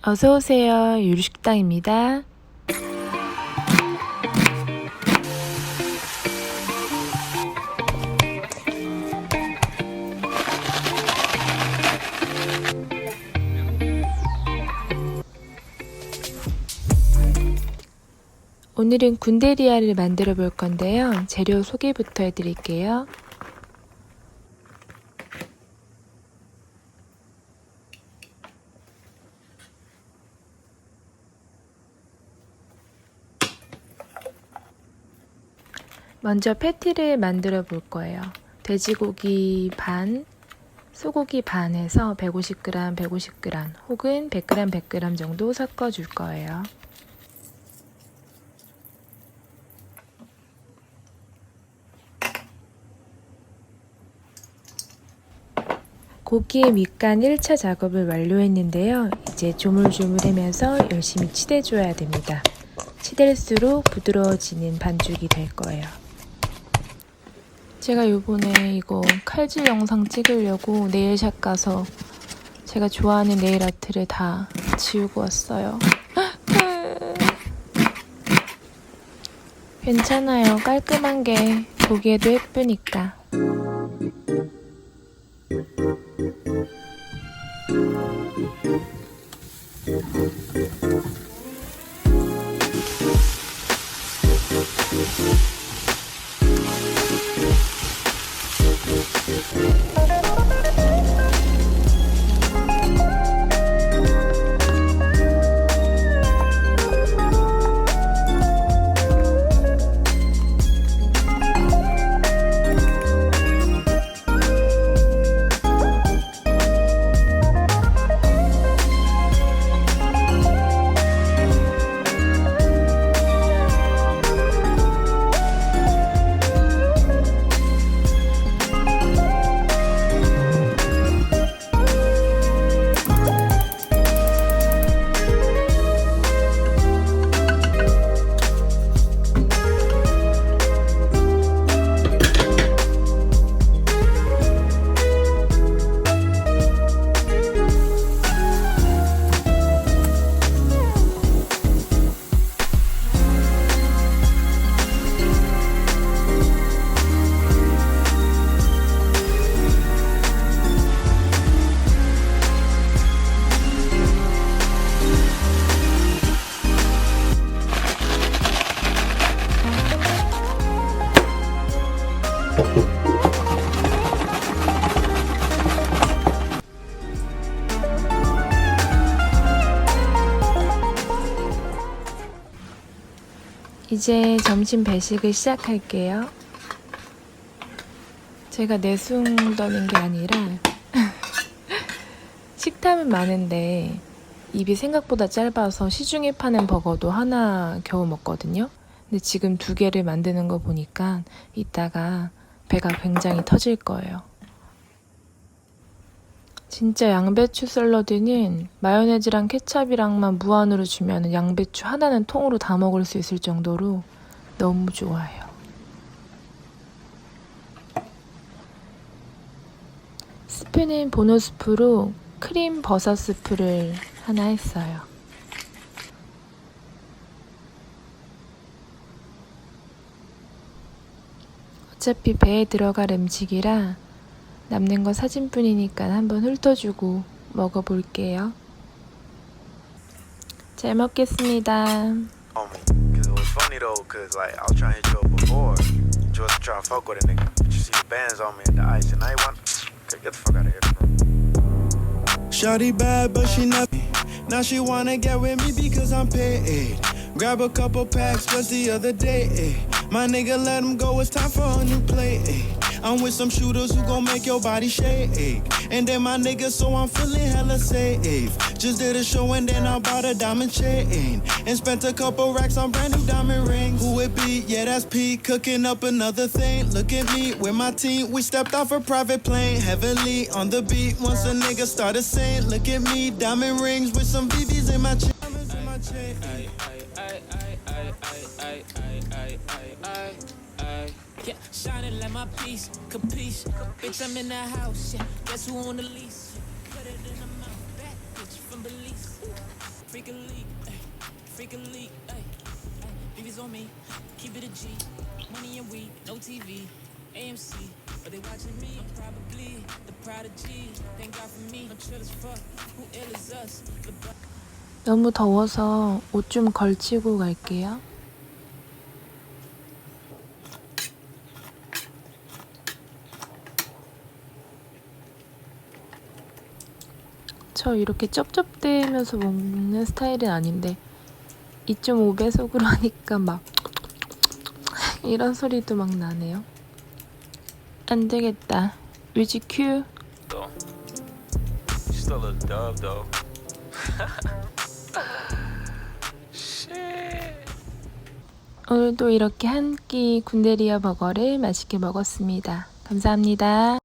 어서 오세요. 유류식당입니다. 오늘은 군데리아를 만들어 볼 건데요. 재료 소개부터 해드릴게요. 먼저 패티를 만들어 볼 거예요. 돼지고기 반, 소고기 반에서 150g, 150g 혹은 100g, 100g 정도 섞어 줄 거예요. 고기의 밑간 1차 작업을 완료했는데요. 이제 조물조물하면서 열심히 치대줘야 됩니다. 치댈수록 부드러워지는 반죽이 될 거예요. 제가 요번에 이거 칼질 영상 찍으려고 네일샵 가서 제가 좋아하는 네일 아트를 다 지우고 왔어요. 괜찮아요. 깔끔한 게 보기에도 예쁘니까. 이제 점심 배식을 시작할게요. 제가 내숭 떠는 게 아니라 식탐은 많은데 입이 생각보다 짧아서 시중에 파는 버거도 하나 겨우 먹거든요. 근데 지금 두 개를 만드는 거 보니까 이따가 배가 굉장히 터질 거예요. 진짜 양배추 샐러드는 마요네즈랑 케찹이랑만 무한으로 주면 양배추 하나는 통으로 다 먹을 수 있을 정도로 너무 좋아요. 스프는 보노스프로 크림 버섯 스프를 하나 했어요. 어차피 배에 들어갈 음식이라 남는 거 사진뿐이니까 한번 훑어주고 먹어볼게요. 잘 먹겠습니다. me. Cause it was funny though, cause like I was trying to hit you up before. You wasn't trying to fuck with a nigga. But you see the bands on me and the ice, and I ain't want. Okay, get the fuck out of here, bro. Shawty bad, but she not. Now she wanna get with me because I'm paid. Grab a couple packs just the other day. ayy. My nigga let him go, it's time for a new play. ayy. I'm with some shooters who gon' make your body shake. And then my niggas, so I'm feeling hella safe. Just did a show and then I bought a diamond chain. And spent a couple racks on brand new diamond rings. Who it be? Yeah, that's Pete. Cooking up another thing. Look at me with my team. We stepped off a private plane. Heavily on the beat. Once a nigga started saying, Look at me. Diamond rings with some VVs in my chain. In my chain. Yeah, shining like my piece, capiche. Bitch, I'm in the house, yeah. Guess who on the lease? Cut it in the mouth, that bitch from Belize. freak a leak, ay, freak a leak, ay, ay, BB's on me, keep it a G, money and weed, no TV, AMC, but they watching me, I'm probably the prodigy, thank God for me, I'm chill as fuck, who ill is us, the 너무 더워서 옷 좀 걸치고 갈게요. 저 이렇게 쩝쩝대면서 먹는 스타일은 아닌데 2.5배속으로 하니까 막 이런 소리도 막 나네요. 안 되겠다. 뮤직 큐. still a dub though. 오늘도 이렇게 한 끼 군데리아 버거를 맛있게 먹었습니다. 감사합니다.